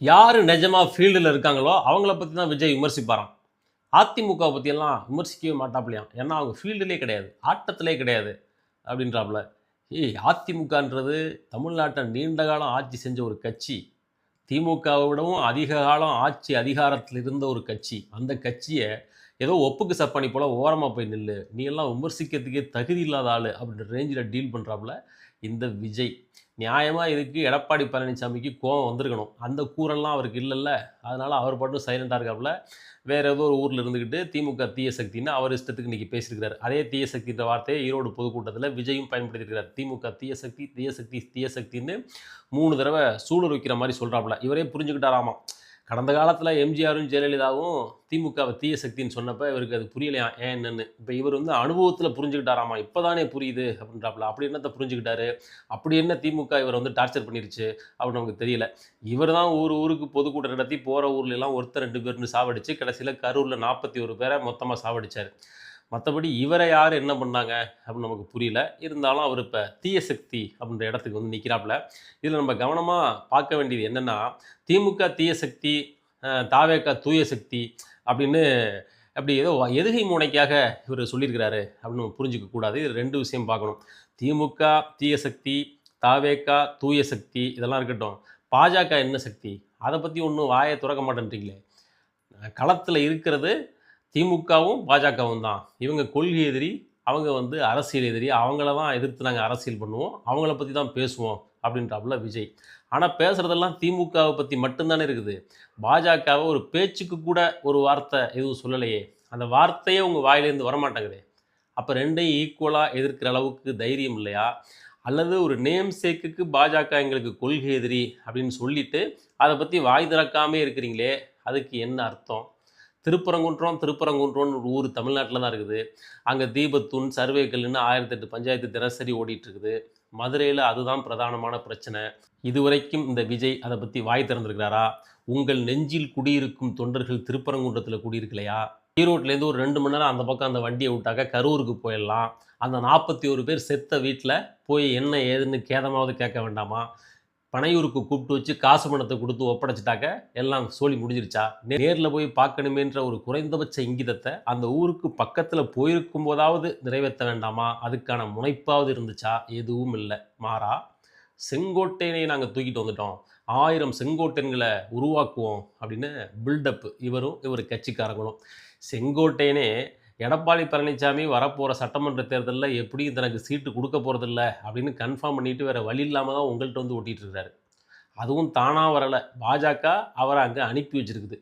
யார் நிஜமாக ஃபீல்டில் இருக்காங்களோ அவங்கள பற்றி தான் விஜய் விமர்சிப்பாராம். அதிமுகவை பற்றியெல்லாம் விமர்சிக்கவே மாட்டாப்லையாம் ஏன்னா அவங்க ஃபீல்டுலேயே கிடையாது. ஆட்டத்திலே கிடையாது. அப்படின்றாப்புல ஏய் அதிமுகன்றது தமிழ்நாட்டை நீண்ட காலம் ஆட்சி செஞ்ச ஒரு கட்சி. திமுகவை விடவும் அதிக காலம் ஆட்சி அதிகாரத்தில் இருந்த ஒரு கட்சி. அந்த கட்சியை ஏதோ ஒப்புக்கு சப்பானி போல் ஓரமாக போய் நில்லு. நீ எல்லாம் விமர்சிக்கிறதுக்கே தகுதி இல்லாத ஆள் அப்படின்ற ரேஞ்சில் டீல் பண்ணுறாப்புல இந்த விஜய். நியாயமாக இதுக்கு எடப்பாடி பழனிசாமிக்கு கோவம் வந்திருக்கணும். அந்த கூரெல்லாம் அவருக்கு இல்லைல்ல. அதனால் அவர் பாட்டும் சைலண்டாக இருக்காப்புல. வேறு ஏதோ ஒரு ஊரில் இருந்துக்கிட்டு திமுக தீய சக்தின்னு அவர் இஷ்டத்துக்கு இன்றைக்கி பேசியிருக்கிறார். அதே தீய சக்தின்ற வார்த்தையை ஈரோடு பொதுக்கூட்டத்தில் விஜயும் பயன்படுத்தியிருக்கிறார். திமுக தீய சக்தி தீய சக்தி தீய சக்தின்னு மூணு தடவை சூழல் வைக்கிற மாதிரி சொல்கிறாப்புல இவரே புரிஞ்சுக்கிட்டாராமா கடந்த காலத்தில் எம்ஜிஆரும் ஜெயலலிதாவும் திமுகவை தீய சக்தின்னு சொன்னப்போ இவருக்கு அது புரியலையா? ஏன் என்னன்னு? இப்போ இவர் வந்து அனுபவத்தில் புரிஞ்சுக்கிட்டாராமா? இப்போ தானே புரியுது அப்படின்றாப்புல அப்படி என்னத்தை புரிஞ்சுக்கிட்டாரு? அப்படி என்ன திமுக இவரை வந்து டார்ச்சர் பண்ணிருச்சு அப்படின்னு நமக்கு தெரியல. இவர் தான் ஊர் ஊருக்கு பொதுக்கூட்டம் நடத்தி போகிற ஊர்லெலாம் ஒருத்தர் ரெண்டு பேர்னு சாவடிச்சு கடைசியில் கரூரில் நாற்பத்தி ஒரு பேரை மொத்தமாக சாவடிச்சார். மற்றபடி இவரை யார் என்ன பண்ணாங்க அப்படின்னு நமக்கு புரியல. இருந்தாலும் அவர் இப்போ தீய சக்தி அப்படின்ற இடத்துக்கு வந்து நிற்கிறாப்புல இதில் நம்ம கவனமாக பார்க்க வேண்டியது என்னென்னா திமுக தீய சக்தி அஹ், தாவேகா தூய சக்தி அப்படின்னு அப்படி ஏதோ எதுகை மூனைக்காக இவர் சொல்லியிருக்கிறாரு அப்படின்னு நம்ம புரிஞ்சுக்க கூடாது. இது ரெண்டு விஷயம் பார்க்கணும். திமுக தீய சக்தி தாவேகா தூய சக்தி இதெல்லாம் இருக்கட்டும். பாஜக என்ன சக்தி? அதை பற்றி ஒன்றும் வாயை திறக்க மாட்டேன்றீங்களே. களத்தில் இருக்கிறது திமுகவும் பாஜகவும் தான். இவங்க கொள்கை எதிரி அவங்க வந்து அரசியல் எதிரி. அவங்கள தான் எதிர்த்து நாங்கள் அரசியல் பண்ணுவோம். அவங்கள பற்றி தான் பேசுவோம் அப்படின்றாப்புல விஜய். ஆனால் பேசுகிறதெல்லாம் திமுகவை பற்றி மட்டும்தானே இருக்குது. பாஜகவை ஒரு பேச்சுக்கு கூட ஒரு வார்த்தை எதுவும் சொல்லலையே. அந்த வார்த்தையே உங்கள் வாயிலேருந்து வரமாட்டேங்குதே. அப்போ ரெண்டையும் ஈக்குவலாக எதிர்க்கிற அளவுக்கு தைரியம் இல்லையா? அல்லது ஒரு நேம் சேக்குக்கு பாஜக எங்களுக்கு கொள்கை எதிரி அப்படின்னு சொல்லிட்டு அதை பற்றி வாய் திறக்காமே இருக்கிறீங்களே அதுக்கு என்ன அர்த்தம்? திருப்பரங்குன்றம் திருப்பரங்குன்றம்னு ஒரு ஊர் தமிழ்நாட்டில் தான் இருக்குது. அங்கே தீபத்தூண் சர்வேக்கல்னு ஆயிரத்தெட்டு பஞ்சாயத்து தினசரி ஓடிட்டு இருக்குது மதுரையில் அதுதான் பிரதானமான பிரச்சனை. இதுவரைக்கும் இந்த விஜய் அதை பற்றி வாய் திறந்திருக்கிறாரா? உங்கள் நெஞ்சில் குடியிருக்கும் தொண்டர்கள் திருப்பரங்குன்றத்தில் குடியிருக்கலையா? ஈரோட்லேருந்து ஒரு ரெண்டு மணி நேரம் அந்த பக்கம் அந்த வண்டியை விட்டாக்க கரூருக்கு போயிடலாம். அந்த நாற்பத்தி ஒரு பேர் செத்த வீட்டில் போய் என்ன ஏதுன்னு கேதமாவது கேட்க வேண்டாமா? பனையூருக்கு கூப்பிட்டு வச்சு காசு பணத்தை கொடுத்து ஒப்படைச்சிட்டாக்க எல்லாம் சோழி முடிஞ்சிருச்சா? நேரில் போய் பார்க்கணுமேன்ற ஒரு குறைந்தபட்ச இங்கிதத்தை அந்த ஊருக்கு பக்கத்தில் போயிருக்கும் போதாவது நிறைவேற்ற வேண்டாமா? அதுக்கான முனைப்பாவது இருந்துச்சா? எதுவும் இல்லை. மாறா செங்கோட்டையனை நாங்கள் தூக்கிட்டு வந்துட்டோம். ஆயிரம் செங்கோட்டையன்களை உருவாக்குவோம் அப்படின்னு பில்டப் இவரும் இவர் கட்சிக்காரங்களும். செங்கோட்டையனே எடப்பாடி பழனிசாமி வரப்போகிற சட்டமன்ற தேர்தலில் எப்படியும் தனக்கு சீட்டு கொடுக்க போகிறதில்ல அப்படின்னு கன்ஃபார்ம் பண்ணிட்டு வேறு வழி இல்லாமல் தான் உங்கள்கிட்ட வந்து ஓட்டிகிட்டு இருக்காரு அதுவும் தானாக வரலை. பாஜக அவரை அங்கே அனுப்பி வச்சிருக்குது.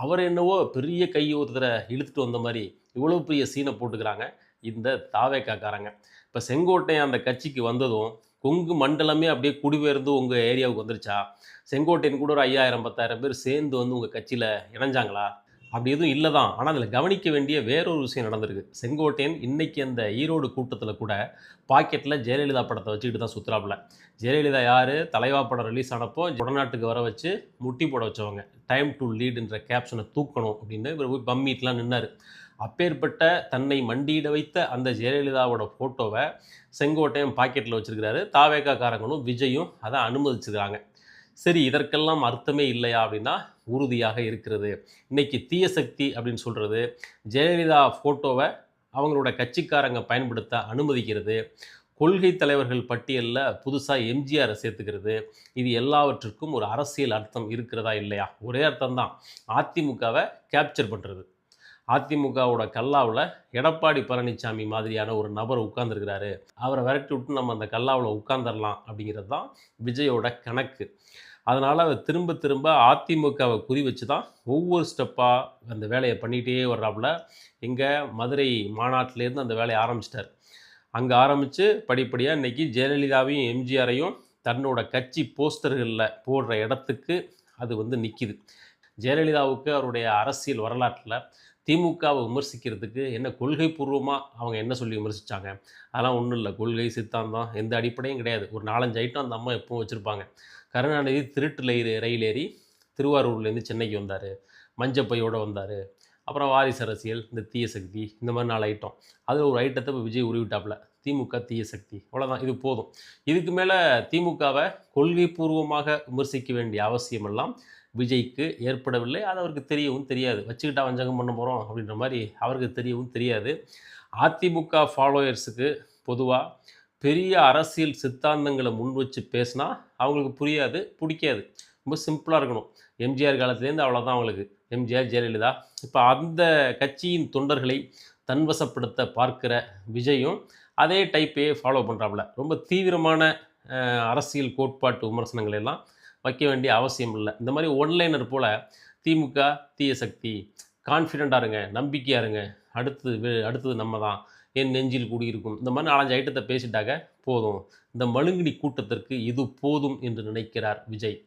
அவர் என்னவோ பெரிய கை ஒருத்தரை இழுத்துட்டு வந்த மாதிரி இவ்வளோ பெரிய சீனை போட்டுக்கிறாங்க இந்த தாவேக்காக்காரங்க. இப்போ செங்கோட்டையன் அந்த கட்சிக்கு வந்ததும் கொங்கு மண்டலமே அப்படியே குடிபெயர்ந்து உங்கள் ஏரியாவுக்கு வந்துருச்சா? செங்கோட்டையன் கூட ஒரு ஐயாயிரம் பத்தாயிரம் பேர் சேர்ந்து வந்து உங்கள் கட்சியில் இணைஞ்சாங்களா? அப்படி எதுவும் இல்லை தான். ஆனால் அதில் கவனிக்க வேண்டிய வேறொரு விஷயம் நடந்திருக்கு. செங்கோட்டையன் இன்னைக்கு அந்த ஈரோடு கூட்டத்தில் கூட பாக்கெட்டில் ஜெயலலிதா படத்தை வச்சுக்கிட்டு தான் சுற்றுறாப்புல ஜெயலலிதா யார்? தலைவா படம் ரிலீஸ் ஆனப்போ உடநாட்டுக்கு வர வச்சு முட்டி போட வச்சவங்க. டைம் டு லீடுன்ற கேப்ஷனை தூக்கணும் அப்படின்னு இவர் போய் பம்மீட்லாம் நின்னார். அப்பேற்பட்ட தன்னை மண்டியிட வைத்த அந்த ஜெயலலிதாவோட ஃபோட்டோவை செங்கோட்டையன் பாக்கெட்டில் வச்சுருக்கிறாரு. தாவேக்காக்காரங்களும் விஜயும் அதை அனுமதிச்சுக்கிறாங்க. சரி இதற்கெல்லாம் அர்த்தமே இல்லையா அப்படின்னா உறுதியாக இருக்கிறது. இன்னைக்கு தீய சக்தி அப்படின்னு சொல்கிறது ஜெயலலிதா ஃபோட்டோவை அவங்களோட கட்சிக்காரங்க பயன்படுத்த அனுமதிக்கிறது கொள்கை தலைவர்கள் பட்டியலில் புதுசாக எம்ஜிஆரை சேர்த்துக்கிறது இது எல்லாவற்றுக்கும் ஒரு அரசியல் அர்த்தம் இருக்கிறதா இல்லையா? ஒரே அர்த்தம் தான் அதிமுகவை கேப்சர் பண்ணுறது அதிமுகவோட கல்லாவில் எடப்பாடி பழனிசாமி மாதிரியான ஒரு நபர் உட்கார்ந்துருக்கிறாரு. அவரை விரட்டி விட்டு நம்ம அந்த கல்லாவில் உட்காந்துடலாம் அப்படிங்கிறது தான் விஜயோட கணக்கு. அதனால் அவர் திரும்ப திரும்ப அதிமுகவை குறி வச்சு தான் ஒவ்வொரு ஸ்டெப்பாக அந்த வேலையை பண்ணிகிட்டே வர்றாப்புல. இங்கே மதுரை மாநாட்டிலேருந்து அந்த வேலையை ஆரம்பிச்சிட்டார். அங்கே ஆரம்பித்து படிப்படியாக இன்றைக்கி ஜெயலலிதாவையும் எம்ஜிஆரையும் தன்னோட கட்சி போஸ்டர்களில் போடுற இடத்துக்கு அது வந்து நிற்கிது ஜெயலலிதாவுக்கு அவருடைய அரசியல் வரலாற்றில் திமுகவை விமர்சிக்கிறதுக்கு என்ன கொள்கை பூர்வமாக அவங்க என்ன சொல்லி விமர்சித்தாங்க அதெல்லாம் ஒன்றும் இல்லை. கொள்கை சித்தாந்தம் எந்த அடிப்படையும் கிடையாது. ஒரு நாலஞ்சு ஐட்டம் அந்த அம்மா எப்பவும் வச்சுருப்பாங்க. கருணாநிதி திருட்டு ரயில் ரயில் ஏறி திருவாரூர்லேருந்து சென்னைக்கு வந்தார். மஞ்சப்பையோடு வந்தார். அப்புறம் வாரிசு அரசியல் இந்த தீய சக்தி இந்த மாதிரி நாலு ஐட்டம் அதில் ஒரு ஐட்டத்தை இப்போ விஜய் உருவிட்டாப்புல. திமுக தீய சக்தி. அவ்வளோதான் இது போதும். இதுக்கு மேலே திமுகவை கொள்கை பூர்வமாக விமர்சிக்க வேண்டிய அவசியமெல்லாம் விஜய்க்கு ஏற்படவில்லை. அது அவருக்கு தெரியவும் தெரியாது. வச்சுக்கிட்டா வஞ்சகம் பண்ண போகிறோம் அப்படின்ற மாதிரி அவருக்கு தெரியவும் தெரியாது. அதிமுக ஃபாலோயர்ஸுக்கு பொதுவாக பெரிய அரசியல் சித்தாந்தங்களை முன் வச்சு பேசினா அவங்களுக்கு புரியாது பிடிக்காது. ரொம்ப சிம்பிளாக இருக்கணும். எம்ஜிஆர் காலத்துலேருந்து அவ்வளோதான் அவங்களுக்கு. எம்ஜிஆர் ஜெயலலிதா. இப்போ அந்த கட்சியின் தொண்டர்களை தன்வசப்படுத்த பார்க்கிற விஜயும் அதே டைப்பையே ஃபாலோ பண்ணுறாப்புல ரொம்ப தீவிரமான அரசியல் கோட்பாட்டு விமர்சனங்கள் எல்லாம் வைக்க வேண்டிய அவசியம் இல்லை. இந்த மாதிரி ஒன்லைனர் போல் திமுக தீய சக்தி கான்ஃபிடெண்ட்டாக இருங்க நம்பிக்கையாக இருங்க. அடுத்தது அடுத்தது நம்ம தான் என் நெஞ்சில் கூடியிருக்கும். இந்த மாதிரி நாலஞ்சு ஐட்டத்தை பேசிட்டாக்க போதும். இந்த மழுங்கினி கூட்டத்திற்கு இது போதும் என்று நினைக்கிறார் விஜய்.